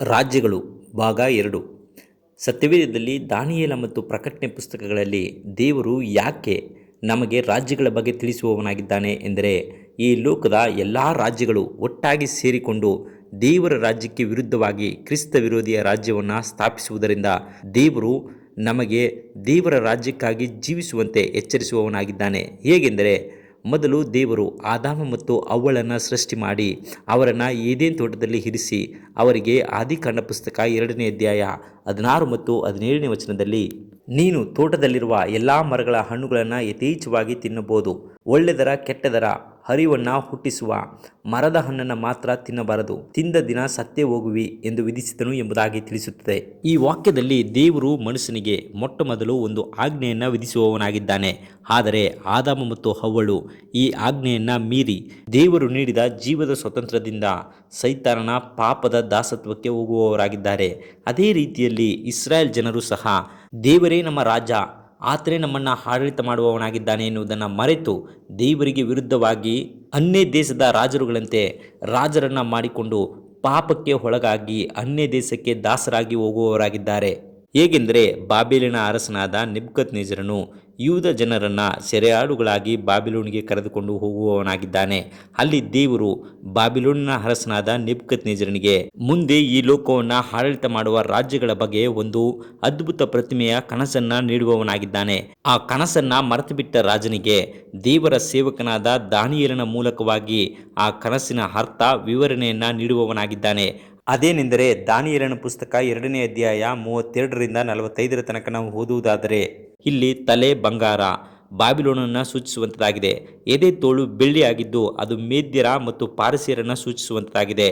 ರಾಜ್ಯಗಳು ಭಾಗ ಎರಡು. ಸತ್ಯವೇದದಲ್ಲಿ ದಾನಿಯೇಲ ಮತ್ತು ಪ್ರಕಟಣೆ ಪುಸ್ತಕಗಳಲ್ಲಿ ದೇವರು ಯಾಕೆ ನಮಗೆ ರಾಜ್ಯಗಳ ಬಗ್ಗೆ ತಿಳಿಸುವವನಾಗಿದ್ದಾನೆ ಎಂದರೆ, ಈ ಲೋಕದ ಎಲ್ಲ ರಾಜ್ಯಗಳು ಒಟ್ಟಾಗಿ ಸೇರಿಕೊಂಡು ದೇವರ ರಾಜ್ಯಕ್ಕೆ ವಿರುದ್ಧವಾಗಿ ಕ್ರಿಸ್ತ ವಿರೋಧಿಯ ರಾಜ್ಯವನ್ನು ಸ್ಥಾಪಿಸುವುದರಿಂದ ದೇವರು ನಮಗೆ ದೇವರ ರಾಜ್ಯಕ್ಕಾಗಿ ಜೀವಿಸುವಂತೆ ಎಚ್ಚರಿಸುವವನಾಗಿದ್ದಾನೆ. ಹೇಗೆಂದರೆ ಮೊದಲು ದೇವರು ಆದಾಮ ಮತ್ತು ಅವ್ವಳನ್ನು ಸೃಷ್ಟಿ ಮಾಡಿ ಅವರನ್ನು ಏದೇನ್ ತೋಟದಲ್ಲಿ ಇರಿಸಿ ಅವರಿಗೆ ಆದಿಕಾಂಡ ಪುಸ್ತಕ ಎರಡನೇ ಅಧ್ಯಾಯ ಹದಿನಾರು ಮತ್ತು ಹದಿನೇಳನೇ ವಚನದಲ್ಲಿ, ನೀನು ತೋಟದಲ್ಲಿರುವ ಎಲ್ಲ ಮರಗಳ ಹಣ್ಣುಗಳನ್ನು ಯಥೇಚ್ಛವಾಗಿ ತಿನ್ನಬಹುದು, ಒಳ್ಳೆದರ ಕೆಟ್ಟದರ ಹರಿವನ್ನು ಹುಟ್ಟಿಸುವ. ಮರದ ಹಣ್ಣನ್ನು ಮಾತ್ರ ತಿನ್ನಬಾರದು. ತಿಂದ ದಿನ ಸತ್ತೇ ಹೋಗುವಿ ಎಂದು ವಿಧಿಸಿದನು ಎಂಬುದಾಗಿ ತಿಳಿಸುತ್ತದೆ. ಈ ವಾಕ್ಯದಲ್ಲಿ ದೇವರು ಮನುಷ್ಯನಿಗೆ ಮೊಟ್ಟ ಮೊದಲು ಒಂದು ಆಜ್ಞೆಯನ್ನು ವಿಧಿಸುವವನಾಗಿದ್ದಾನೆ. ಆದರೆ ಆದಾಮ ಮತ್ತು ಹವ್ವಳು ಈ ಆಜ್ಞೆಯನ್ನು ಮೀರಿ ದೇವರು ನೀಡಿದ ಜೀವದ ಸ್ವತಂತ್ರದಿಂದ ಸೈತಾನನ ಪಾಪದ ದಾಸತ್ವಕ್ಕೆ ಹೋಗುವವರಾಗಿದ್ದಾರೆ. ಅದೇ ರೀತಿಯಲ್ಲಿ ಇಸ್ರಾಯೇಲ್ ಜನರು ಸಹ ದೇವರೇ ನಮ್ಮ ರಾಜ ಆತನೇ ನಮ್ಮನ್ನು ಆಡಳಿತ ಮಾಡುವವನಾಗಿದ್ದಾನೆ ಎನ್ನುವುದನ್ನು ಮರೆತು ದೇವರಿಗೆ ವಿರುದ್ಧವಾಗಿ ಅನ್ಯ ದೇಶದ ರಾಜರುಗಳಂತೆ ರಾಜರನ್ನು ಮಾಡಿಕೊಂಡು ಪಾಪಕ್ಕೆ ಒಳಗಾಗಿ ಅನ್ಯ ದೇಶಕ್ಕೆ ದಾಸರಾಗಿ ಹೋಗುವವರಾಗಿದ್ದಾರೆ. ಹೇಗೆಂದರೆ ಬಾಬೇಲಿನ ಅರಸನಾದ ನಿಬ್ಕತ್ ನೇಜರನು ಯೂದ ಜನರನ್ನು ಸೆರೆಯಾಳುಗಳಾಗಿ ಬಾಬಿಲೋನಿಗೆ ಕರೆದುಕೊಂಡು ಹೋಗುವವನಾಗಿದ್ದಾನೆ. ಅಲ್ಲಿ ದೇವರು ಬಾಬಿಲೋನಿನ ಅರಸನಾದ ನಿಬ್ಕತ್ ನೇಜರನಿಗೆ ಮುಂದೆ ಈ ಲೋಕವನ್ನು ಆಡಳಿತ ಮಾಡುವ ರಾಜ್ಯಗಳ ಬಗ್ಗೆ ಒಂದು ಅದ್ಭುತ ಪ್ರತಿಮೆಯ ಕನಸನ್ನ ನೀಡುವವನಾಗಿದ್ದಾನೆ. ಆ ಕನಸನ್ನ ಮರೆತುಬಿಟ್ಟ ರಾಜನಿಗೆ ದೇವರ ಸೇವಕನಾದ ದಾನಿಯಲನ ಮೂಲಕವಾಗಿ ಆ ಕನಸಿನ ಅರ್ಥ ವಿವರಣೆಯನ್ನ ನೀಡುವವನಾಗಿದ್ದಾನೆ. ಅದೇನೆಂದರೆ ದಾನಿಯರನ ಪುಸ್ತಕ ಎರಡನೇ ಅಧ್ಯಾಯ ಮೂವತ್ತೆರಡರಿಂದ ನಲವತ್ತೈದರ ತನಕ ನಾವು ಓದುವುದಾದರೆ, ಇಲ್ಲಿ ತಲೆ ಬಂಗಾರ, ಬಾಬಿಲೋನನ್ನು ಸೂಚಿಸುವಂಥದ್ದಾಗಿದೆ ಎದೆ ತೋಳು ಬೆಳ್ಳಿಯಾಗಿದ್ದು ಅದು ಮೇದ್ಯರ ಮತ್ತು ಪಾರಸಿಯರನ್ನು ಸೂಚಿಸುವಂಥದ್ದಾಗಿದೆ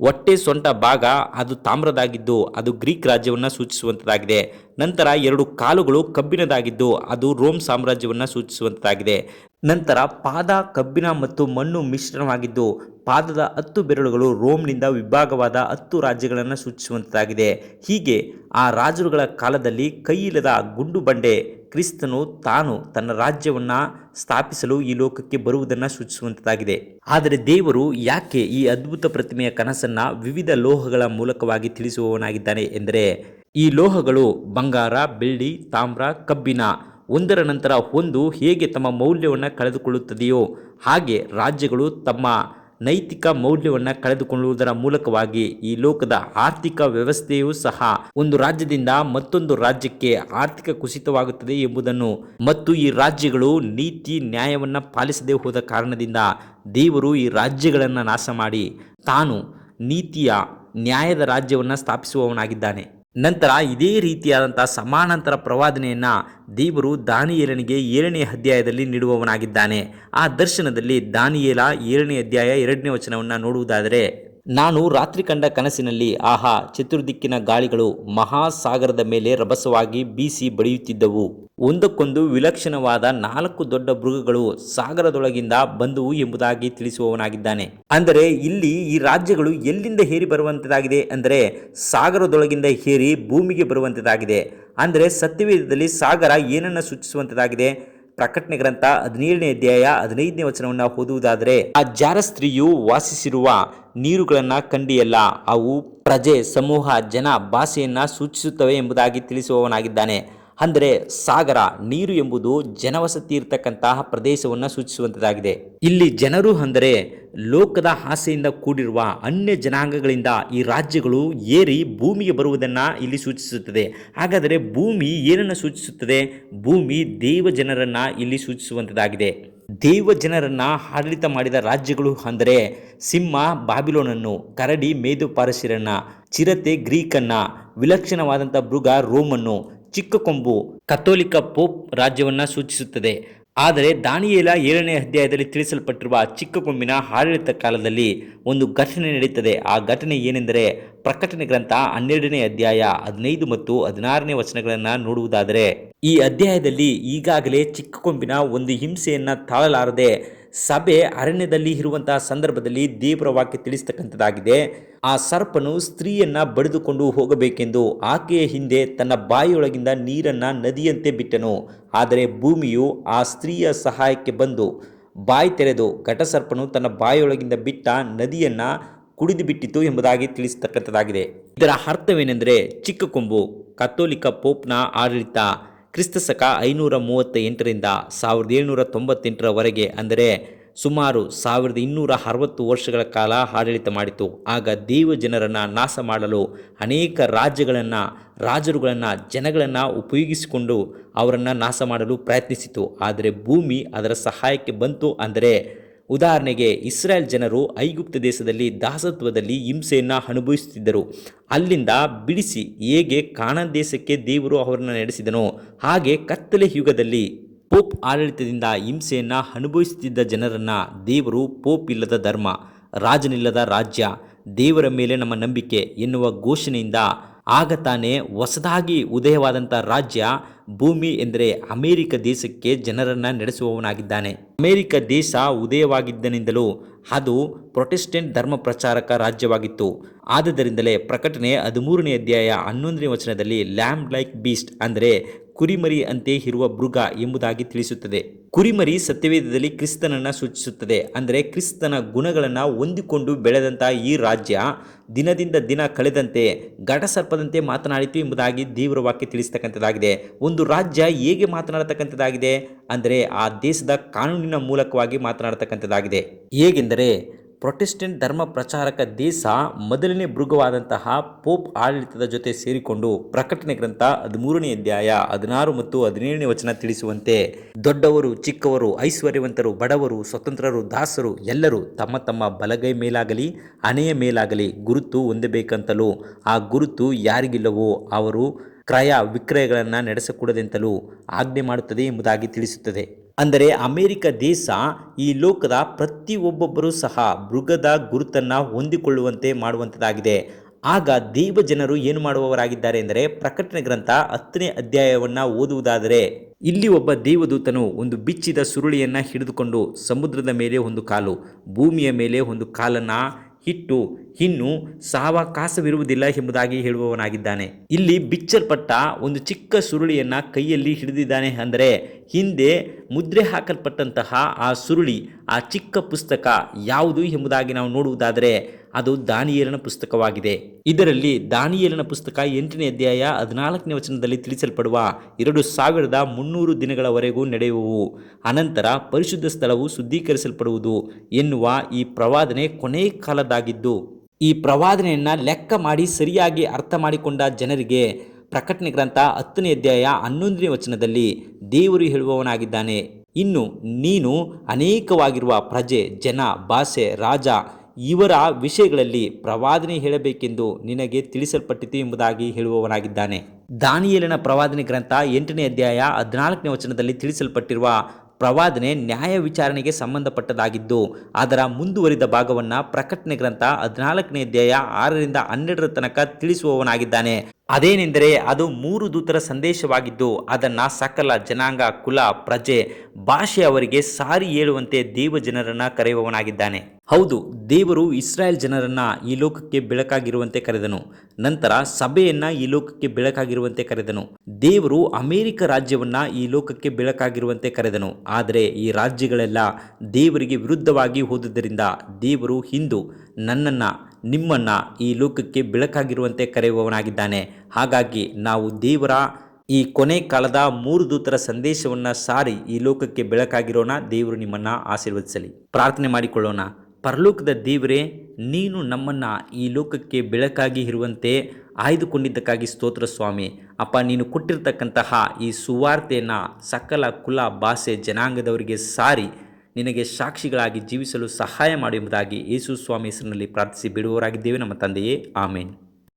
ಹೊಟ್ಟೆ ಸೊಂಟ ಭಾಗ ಅದು ತಾಮ್ರದಾಗಿದ್ದು ಅದು ಗ್ರೀಕ್ ರಾಜ್ಯವನ್ನು ಸೂಚಿಸುವಂಥದ್ದಾಗಿದೆ ನಂತರ ಎರಡು ಕಾಲುಗಳು ಕಬ್ಬಿಣದಾಗಿದ್ದು ಅದು ರೋಮ್ ಸಾಮ್ರಾಜ್ಯವನ್ನು ಸೂಚಿಸುವಂಥದ್ದಾಗಿದೆ ನಂತರ ಪಾದ, ಕಬ್ಬಿಣ ಮತ್ತು ಮಣ್ಣು ಮಿಶ್ರಣವಾಗಿದ್ದು, ಪಾದದ ಹತ್ತು ಬೆರಳುಗಳು ರೋಮ್ನಿಂದ ವಿಭಾಗವಾದ ಹತ್ತು ರಾಜ್ಯಗಳನ್ನು ಸೂಚಿಸುವಂತಾಗಿದೆ ಹೀಗೆ ಆ ರಾಜರುಗಳ ಕಾಲದಲ್ಲಿ ಕೈಯಿಲ್ಲದ ಗುಂಡು ಬಂಡೆ ಕ್ರಿಸ್ತನು ತಾನು ತನ್ನ ರಾಜ್ಯವನ್ನು ಸ್ಥಾಪಿಸಲು ಈ ಲೋಕಕ್ಕೆ ಬರುವುದನ್ನು ಸೂಚಿಸುವಂತಾಗಿದೆ ಆದರೆ ದೇವರು ಯಾಕೆ ಈ ಅದ್ಭುತ ಪ್ರತಿಮೆಯ ಕನಸನ್ನು ವಿವಿಧ ಲೋಹಗಳ ಮೂಲಕವಾಗಿ ತಿಳಿಸುವವನಾಗಿದ್ದಾನೆ ಎಂದರೆ, ಈ ಲೋಹಗಳು ಬಂಗಾರ, ಬೆಳ್ಳಿ, ತಾಮ್ರ, ಕಬ್ಬಿಣ ಒಂದರ ನಂತರ ಒಂದು ಹೇಗೆ ತಮ್ಮ ಮೌಲ್ಯವನ್ನು ಕಳೆದುಕೊಳ್ಳುತ್ತದೆಯೋ ಹಾಗೆ ರಾಜ್ಯಗಳು ತಮ್ಮ ನೈತಿಕ ಮೌಲ್ಯವನ್ನು ಕಳೆದುಕೊಳ್ಳುವುದರ ಮೂಲಕವಾಗಿ ಈ ಲೋಕದ ಆರ್ಥಿಕ ವ್ಯವಸ್ಥೆಯೂ ಸಹ ಒಂದು ರಾಜ್ಯದಿಂದ ಮತ್ತೊಂದು ರಾಜ್ಯಕ್ಕೆ ಆರ್ಥಿಕ ಕುಸಿತವಾಗುತ್ತದೆ ಎಂಬುದನ್ನು ಮತ್ತು ಈ ರಾಜ್ಯಗಳು ನೀತಿ ನ್ಯಾಯವನ್ನು ಪಾಲಿಸದೇ ಹೋದ ಕಾರಣದಿಂದ ದೇವರು ಈ ರಾಜ್ಯಗಳನ್ನು ನಾಶ ಮಾಡಿ ತಾನು ನೀತಿಯ ನ್ಯಾಯದ ರಾಜ್ಯವನ್ನು ಸ್ಥಾಪಿಸುವವನಾಗಿದ್ದಾನೆ. ನಂತರ ಇದೇ ರೀತಿಯಾದಂಥ ಸಮಾನಾಂತರ ಪ್ರವಾದನೆಯನ್ನು ದೇವರು ದಾನಿಯೇಲನಿಗೆ ಏಳನೇ ಅಧ್ಯಾಯದಲ್ಲಿ ನೀಡುವವನಾಗಿದ್ದಾನೆ. ಆ ದರ್ಶನದಲ್ಲಿ ದಾನಿಯೇಲ ಏಳನೇ ಅಧ್ಯಾಯ ಎರಡನೇ ವಚನವನ್ನು ನೋಡುವುದಾದರೆ ನಾನು ರಾತ್ರಿ ಕಂಡ ಕನಸಿನಲ್ಲಿ ಆಹಾ, ಚತುರ್ದಿಕ್ಕಿನ ಗಾಳಿಗಳು ಮಹಾಸಾಗರದ ಮೇಲೆ ರಭಸವಾಗಿ ಬೀಸಿ ಬಡಿಯುತ್ತಿದ್ದವು. ಒಂದಕ್ಕೊಂದು ವಿಲಕ್ಷಣವಾದ ನಾಲ್ಕು ದೊಡ್ಡ ಮೃಗಗಳು ಸಾಗರದೊಳಗಿಂದ ಬಂದುವು ಎಂಬುದಾಗಿ ತಿಳಿಸುವವನಾಗಿದ್ದಾನೆ. ಅಂದರೆ ಇಲ್ಲಿ ಈ ರಾಜ್ಯಗಳು ಎಲ್ಲಿಂದ ಹೇರಿ ಬರುವಂತದಾಗಿದೆ ಅಂದರೆ ಸಾಗರದೊಳಗಿಂದ ಹೇರಿ ಭೂಮಿಗೆ ಬರುವಂತದಾಗಿದೆ. ಅಂದರೆ ಸತ್ಯವೇದದಲ್ಲಿ ಸಾಗರ ಏನನ್ನು ಸೂಚಿಸುವಂಥದ್ದಾಗಿದೆ ಪ್ರಕಟಣೆ ಗ್ರಂಥ ಹದಿನೇಳನೇ ಅಧ್ಯಾಯ ಹದಿನೈದನೇ ವಚನವನ್ನು ಓದುವುದಾದರೆ, ಆ ಜಾರ ಸ್ತ್ರೀಯು ವಾಸಿಸಿರುವ ನೀರುಗಳನ್ನು ಕಂಡಿಯಲ್ಲ, ಅವು ಪ್ರಜೆ, ಸಮೂಹ, ಜನ, ಭಾಷೆಯನ್ನು ಸೂಚಿಸುತ್ತವೆ ಎಂಬುದಾಗಿ ತಿಳಿಸುವವನಾಗಿದ್ದಾನೆ. ಅಂದರೆ ಸಾಗರ, ನೀರು ಎಂಬುದು ಜನವಸತಿ ಇರತಕ್ಕಂತಹ ಪ್ರದೇಶವನ್ನು ಸೂಚಿಸುವಂಥದ್ದಾಗಿದೆ ಇಲ್ಲಿ ಜನರು ಅಂದರೆ ಲೋಕದ ಆಸೆಯಿಂದ ಕೂಡಿರುವ ಅನ್ಯ ಜನಾಂಗಗಳಿಂದ ಈ ರಾಜ್ಯಗಳು ಏರಿ ಭೂಮಿಗೆ ಬರುವುದನ್ನು ಇಲ್ಲಿ ಸೂಚಿಸುತ್ತದೆ. ಹಾಗಾದರೆ ಭೂಮಿ ಏನನ್ನು ಸೂಚಿಸುತ್ತದೆ? ಭೂಮಿ ದೇವ ಜನರನ್ನು ಇಲ್ಲಿ ಸೂಚಿಸುವಂಥದ್ದಾಗಿದೆ ದೇವ ಜನರನ್ನು ಆಡಳಿತ ಮಾಡಿದ ರಾಜ್ಯಗಳು ಅಂದರೆ ಸಿಂಹ, ಬಾಬಿಲೋನನ್ನು, ಕರಡಿ ಮೇದು ಪಾರಸಿರನ್ನ ಚಿರತೆ, ಗ್ರೀಕನ್ನ ವಿಲಕ್ಷಣವಾದಂಥ ಮೃಗ, ರೋಮನ್ನು ಚಿಕ್ಕ ಕೊಂಬು ಕಥೋಲಿಕ ಪೋಪ್ ರಾಜ್ಯವನ್ನು ಸೂಚಿಸುತ್ತದೆ. ಆದರೆ ದಾನಿಯೇಲ ಏಳನೇ ಅಧ್ಯಾಯದಲ್ಲಿ ತಿಳಿಸಲ್ಪಟ್ಟಿರುವ ಚಿಕ್ಕ ಕೊಂಬಿನ ಆಡಳಿತ ಕಾಲದಲ್ಲಿ ಒಂದು ಘಟನೆ ನಡೆಯುತ್ತದೆ ಆ ಘಟನೆ ಏನೆಂದರೆ ಪ್ರಕಟಣೆ ಗ್ರಂಥ ಹನ್ನೆರಡನೇ ಅಧ್ಯಾಯ ಹದಿನೈದು ಮತ್ತು ಹದಿನಾರನೇ ವಚನಗಳನ್ನು ನೋಡುವುದಾದರೆ, ಈ ಅಧ್ಯಾಯದಲ್ಲಿ ಈಗಾಗಲೇ ಚಿಕ್ಕ ಕೊಂಬಿನ ಒಂದು ಹಿಂಸೆಯನ್ನು ತಾಳಲಾರದೆ ಸಭೆ ಅರಣ್ಯದಲ್ಲಿ ಇರುವಂತಹ ಸಂದರ್ಭದಲ್ಲಿ ದೇವರ ವಾಕ್ಯ ತಿಳಿಸ್ತಕ್ಕಂಥದ್ದಾಗಿದೆ. ಆ ಸರ್ಪನು ಸ್ತ್ರೀಯನ್ನ ಬಡಿದುಕೊಂಡು ಹೋಗಬೇಕೆಂದು ಆಕೆಯ ಹಿಂದೆ ತನ್ನ ಬಾಯಿಯೊಳಗಿಂದ ನೀರನ್ನ ನದಿಯಂತೆ ಬಿಟ್ಟನು. ಆದರೆ ಭೂಮಿಯು ಆ ಸ್ತ್ರೀಯ ಸಹಾಯಕ್ಕೆ ಬಂದು ಬಾಯಿ ತೆರೆದು ಘಟಸರ್ಪನು ತನ್ನ ಬಾಯಿಯೊಳಗಿಂದ ಬಿಟ್ಟ ನದಿಯನ್ನ ಕುಡಿದು ಬಿಟ್ಟಿತು ಎಂಬುದಾಗಿ ತಿಳಿಸತಕ್ಕಂಥದ್ದಾಗಿದೆ. ಇದರ ಅರ್ಥವೇನೆಂದರೆ ಚಿಕ್ಕ ಕೊಂಬು, ಕಥೋಲಿಕ ಪೋಪ್ನ ಆಡಳಿತ ಕ್ರಿಸ್ತಶಕ ಐನೂರ ಮೂವತ್ತ ಎಂಟರಿಂದ ಸಾವಿರದ ಏಳ್ನೂರ ತೊಂಬತ್ತೆಂಟರವರೆಗೆ ಅಂದರೆ ಸುಮಾರು ಸಾವಿರದ ಇನ್ನೂರ ಅರವತ್ತು ವರ್ಷಗಳ ಕಾಲ ಆಡಳಿತ ಮಾಡಿತು. ಆಗ ದೇವ ಜನರನ್ನು ನಾಶ ಮಾಡಲು ಅನೇಕ ರಾಜ್ಯಗಳನ್ನು, ರಾಜರುಗಳನ್ನು, ಜನಗಳನ್ನು ಉಪಯೋಗಿಸಿಕೊಂಡು ಅವರನ್ನು ನಾಶ ಮಾಡಲು ಪ್ರಯತ್ನಿಸಿತು. ಆದರೆ ಭೂಮಿ ಅದರ ಸಹಾಯಕ್ಕೆ ಬಂತು ಅಂದರೆ ಉದಾಹರಣೆಗೆ ಇಸ್ರಾಯೇಲ್ ಜನರು ಐಗುಪ್ತ ದೇಶದಲ್ಲಿ ದಾಸತ್ವದಲ್ಲಿ ಹಿಂಸೆಯನ್ನು ಅನುಭವಿಸುತ್ತಿದ್ದರು. ಅಲ್ಲಿಂದ ಬಿಡಿಸಿ ಹೇಗೆ ಕಾಣ ದೇಶಕ್ಕೆ ದೇವರು ಅವರನ್ನು ನಡೆಸಿದನೋ ಹಾಗೆ ಕತ್ತಲೆ ಯುಗದಲ್ಲಿ ಪೋಪ್ ಆಡಳಿತದಿಂದ ಹಿಂಸೆಯನ್ನು ಅನುಭವಿಸುತ್ತಿದ್ದ ಜನರನ್ನು ದೇವರು ಪೋಪ್ ಇಲ್ಲದ ಧರ್ಮ, ರಾಜನಿಲ್ಲದ ರಾಜ್ಯ, ದೇವರ ಮೇಲೆ ನಮ್ಮ ನಂಬಿಕೆ ಎನ್ನುವ ಘೋಷಣೆಯಿಂದ ಆಗ ತಾನೇ ಹೊಸದಾಗಿ ಉದಯವಾದಂಥ ರಾಜ್ಯ ಭೂಮಿ ಎಂದರೆ ಅಮೇರಿಕ ದೇಶಕ್ಕೆ ಜನರನ್ನು ನಡೆಸುವವನಾಗಿದ್ದಾನೆ. ಅಮೇರಿಕ ದೇಶ ಉದಯವಾಗಿದ್ದನಿಂದಲೂ ಅದು ಪ್ರೊಟೆಸ್ಟೆಂಟ್ ಧರ್ಮ ಪ್ರಚಾರಕ ರಾಜ್ಯವಾಗಿತ್ತು. ಆದುದರಿಂದಲೇ ಪ್ರಕಟಣೆ ಹದಿಮೂರನೇ ಅಧ್ಯಾಯ ಹನ್ನೊಂದನೇ ವಚನದಲ್ಲಿ ಲ್ಯಾಮ್ ಲೈಕ್ ಬೀಸ್ಟ್ ಅಂದರೆ ಕುರಿಮರಿ ಅಂತೆ ಇರುವ ಮೃಗ ಎಂಬುದಾಗಿ ತಿಳಿಸುತ್ತದೆ. ಕುರಿಮರಿ ಸತ್ಯವೇದದಲ್ಲಿ ಕ್ರಿಸ್ತನನ್ನು ಸೂಚಿಸುತ್ತದೆ. ಅಂದರೆ ಕ್ರಿಸ್ತನ ಗುಣಗಳನ್ನು ಹೊಂದಿಕೊಂಡು ಬೆಳೆದಂಥ ಈ ರಾಜ್ಯ ದಿನದಿಂದ ದಿನ ಕಳೆದಂತೆ, ಘಟಸರ್ಪದಂತೆ ಮಾತನಾಡಿತು ಎಂಬುದಾಗಿ ದೇವರ ವಾಕ್ಯ ತಿಳಿಸ್ತಕ್ಕಂಥದ್ದಾಗಿದೆ. ಒಂದು ರಾಜ್ಯ ಹೇಗೆ ಮಾತನಾಡತಕ್ಕಂಥದ್ದಾಗಿದೆ? ಅಂದರೆ ಆ ದೇಶದ ಕಾನೂನಿನ ಮೂಲಕವಾಗಿ ಮಾತನಾಡತಕ್ಕಂಥದ್ದಾಗಿದೆ. ಹೇಗೆಂದರೆ ಪ್ರೊಟೆಸ್ಟೆಂಟ್ ಧರ್ಮ ಪ್ರಚಾರಕ ದೇಸ ಮೊದಲನೇ ಮೃಗವಾದಂತಹ ಪೋಪ್ ಆಡಳಿತದ ಜೊತೆ ಸೇರಿಕೊಂಡು ಪ್ರಕಟಣೆ ಗ್ರಂಥ ಹದಿಮೂರನೇ ಅಧ್ಯಾಯ ಹದಿನಾರು ಮತ್ತು ಹದಿನೇಳನೇ ವಚನ ತಿಳಿಸುವಂತೆ, ದೊಡ್ಡವರು, ಚಿಕ್ಕವರು, ಐಶ್ವರ್ಯವಂತರು, ಬಡವರು, ಸ್ವತಂತ್ರರು, ದಾಸರು, ಎಲ್ಲರೂ ತಮ್ಮ ತಮ್ಮ ಬಲಗೈ ಮೇಲಾಗಲಿ, ಹಣೆಯ ಮೇಲಾಗಲಿ ಗುರುತು ಹೊಂದಬೇಕಂತಲೂ, ಆ ಗುರುತು ಯಾರಿಗಿಲ್ಲವೋ ಅವರು ಕ್ರಯ ವಿಕ್ರಯಗಳನ್ನು ನಡೆಸಕೂಡದೆಂತಲೂ ಆಜ್ಞೆ ಮಾಡುತ್ತದೆ ಎಂಬುದಾಗಿ ತಿಳಿಸುತ್ತದೆ. ಅಂದರೆ ಅಮೇರಿಕ ದೇಶ ಈ ಲೋಕದ ಪ್ರತಿಯೊಬ್ಬೊಬ್ಬರೂ ಸಹ ಮೃಗದ ಗುರುತನ್ನು ಹೊಂದಿಕೊಳ್ಳುವಂತೆ ಮಾಡುವಂಥದ್ದಾಗಿದೆ. ಆಗ ದೇವ ಜನರು ಏನು ಮಾಡುವವರಾಗಿದ್ದಾರೆ ಎಂದರೆ ಪ್ರಕಟಣೆ ಗ್ರಂಥ ಹತ್ತನೇ ಅಧ್ಯಾಯವನ್ನು ಓದುವುದಾದರೆ, ಇಲ್ಲಿ ಒಬ್ಬ ದೇವದೂತನು ಒಂದು ಬಿಚ್ಚಿದ ಸುರುಳಿಯನ್ನು ಹಿಡಿದುಕೊಂಡು ಸಮುದ್ರದ ಮೇಲೆ ಒಂದು ಕಾಲು, ಭೂಮಿಯ ಮೇಲೆ ಒಂದು ಕಾಲನ್ನು ಇಟ್ಟು ಇನ್ನು ಸಾವಕಾಶವಿರುವುದಿಲ್ಲ ಎಂಬುದಾಗಿ ಹೇಳುವವನಾಗಿದ್ದಾನೆ. ಇಲ್ಲಿ ಬಿಚ್ಚಲ್ಪಟ್ಟ ಒಂದು ಚಿಕ್ಕ ಸುರುಳಿಯನ್ನು ಕೈಯಲ್ಲಿ ಹಿಡಿದಿದ್ದಾನೆ ಅಂದರೆ ಹಿಂದೆ ಮುದ್ರೆ ಹಾಕಲ್ಪಟ್ಟಂತಹ ಆ ಸುರುಳಿ, ಆ ಚಿಕ್ಕ ಪುಸ್ತಕ ಯಾವುದು ಎಂಬುದಾಗಿ ನಾವು ನೋಡುವುದಾದರೆ ಅದು ದಾನಿಯೇಲನ ಪುಸ್ತಕವಾಗಿದೆ. ಇದರಲ್ಲಿ ದಾನಿಯೇಲನ ಪುಸ್ತಕ ಎಂಟನೇ ಅಧ್ಯಾಯ ಹದಿನಾಲ್ಕನೇ ವಚನದಲ್ಲಿ ತಿಳಿಸಲ್ಪಡುವ ಎರಡು ಸಾವಿರದ ಮುನ್ನೂರು ದಿನಗಳವರೆಗೂ ನಡೆಯುವವು. ಅನಂತರ ಪರಿಶುದ್ಧ ಸ್ಥಳವು ಶುದ್ಧೀಕರಿಸಲ್ಪಡುವುದು ಎನ್ನುವ ಈ ಪ್ರವಾದನೆ ಕೊನೆ ಕಾಲದಾಗಿದ್ದು ಈ ಪ್ರವಾದನೆಯನ್ನು ಲೆಕ್ಕ ಮಾಡಿ ಸರಿಯಾಗಿ ಅರ್ಥ ಮಾಡಿಕೊಂಡ ಜನರಿಗೆ ಪ್ರಕಟಣೆ ಗ್ರಂಥ ಹತ್ತನೇ ಅಧ್ಯಾಯ ಹನ್ನೊಂದನೇ ವಚನದಲ್ಲಿ ದೇವರು ಹೇಳುವವನಾಗಿದ್ದಾನೆ. ಇನ್ನು ನೀನು ಅನೇಕವಾಗಿರುವ ಪ್ರಜೆ, ಜನ, ಭಾಷೆ, ರಾಜ ಇವರ ವಿಷಯಗಳಲ್ಲಿ ಪ್ರವಾದನೆ ಹೇಳಬೇಕೆಂದು ನಿನಗೆ ತಿಳಿಸಲ್ಪಟ್ಟಿತು ಎಂಬುದಾಗಿ ಹೇಳುವವನಾಗಿದ್ದಾನೆ. ದಾನಿಯೇಲನ ಪ್ರವಾದನೆ ಗ್ರಂಥ ಎಂಟನೇ ಅಧ್ಯಾಯ ಹದಿನಾಲ್ಕನೇ ವಚನದಲ್ಲಿ ತಿಳಿಸಲ್ಪಟ್ಟಿರುವ ಪ್ರವಾದನೆ ನ್ಯಾಯ ವಿಚಾರಣೆಗೆ ಸಂಬಂಧಪಟ್ಟದಾಗಿದ್ದು ಅದರ ಮುಂದುವರಿದ ಭಾಗವನ್ನು ಪ್ರಕಟಣೆ ಗ್ರಂಥ ಹದಿನಾಲ್ಕನೇ ಅಧ್ಯಾಯ ಆರರಿಂದ ಹನ್ನೆರಡರ ತನಕ ತಿಳಿಸುವವನಾಗಿದ್ದಾನೆ. ಅದೇನೆಂದರೆ ಅದು ಮೂರು ದೂತರ ಸಂದೇಶವಾಗಿದ್ದು, ಅದನ್ನು ಸಕಲ ಜನಾಂಗ, ಕುಲ, ಪ್ರಜೆ, ಭಾಷೆ ಅವರಿಗೆ ಸಾರಿ ಹೇಳುವಂತೆ ದೇವ ಜನರನ್ನು ಕರೆಯುವವನಾಗಿದ್ದಾನೆ. ಹೌದು, ದೇವರು ಇಸ್ರಾಯೇಲ್ ಜನರನ್ನು ಈ ಲೋಕಕ್ಕೆ ಬೆಳಕಾಗಿರುವಂತೆ ಕರೆದನು. ನಂತರ ಸಭೆಯನ್ನು ಈ ಲೋಕಕ್ಕೆ ಬೆಳಕಾಗಿರುವಂತೆ ಕರೆದನು. ದೇವರು ಅಮೆರಿಕ ರಾಜ್ಯವನ್ನು ಈ ಲೋಕಕ್ಕೆ ಬೆಳಕಾಗಿರುವಂತೆ ಕರೆದನು. ಆದರೆ ಈ ರಾಜ್ಯಗಳೆಲ್ಲ ದೇವರಿಗೆ ವಿರುದ್ಧವಾಗಿ ಹೋದುದರಿಂದ ದೇವರು ಹಿಂದು ನನ್ನನ್ನ ನಿಮ್ಮನ್ನ ಈ ಲೋಕಕ್ಕೆ ಬೆಳಕಾಗಿರುವಂತೆ ಕರೆಯುವವನಾಗಿದ್ದಾನೆ. ಹಾಗಾಗಿ ನಾವು ದೇವರ ಈ ಕೊನೆ ಕಾಲದ ಮೂರು ದೂತರ ಸಂದೇಶವನ್ನು ಸಾರಿ ಈ ಲೋಕಕ್ಕೆ ಬೆಳಕಾಗಿರೋಣ. ದೇವರು ನಿಮ್ಮನ್ನು ಆಶೀರ್ವದಿಸಲಿ. ಪ್ರಾರ್ಥನೆ ಮಾಡಿಕೊಳ್ಳೋಣ. ಪರಲೋಕದ ದೇವರೇ, ನೀನು ನಮ್ಮನ್ನು ಈ ಲೋಕಕ್ಕೆ ಬೆಳಕಾಗಿ ಇರುವಂತೆ ಆಯ್ದುಕೊಂಡಿದ್ದಕ್ಕಾಗಿ ಸ್ತೋತ್ರ ಸ್ವಾಮಿ. ಅಪ್ಪ, ನೀನು ಕೊಟ್ಟಿರ್ತಕ್ಕಂತಹ ಈ ಸುವಾರ್ತೆಯನ್ನು ಸಕಲ ಕುಲ, ಭಾಷೆ, ಜನಾಂಗದವರಿಗೆ ಸಾರಿ ನಿನಗೆ ಸಾಕ್ಷಿಗಳಾಗಿ ಜೀವಿಸಲು ಸಹಾಯ ಮಾಡಿ ಎಂಬುದಾಗಿ ಯೇಸು ಸ್ವಾಮಿ ಹೆಸರಿನಲ್ಲಿ ಪ್ರಾರ್ಥಿಸಿ ಬಿಡುವವರಾಗಿದ್ದೇವೆ ನಮ್ಮ ತಂದೆಯೇ. ಆಮೇನ್.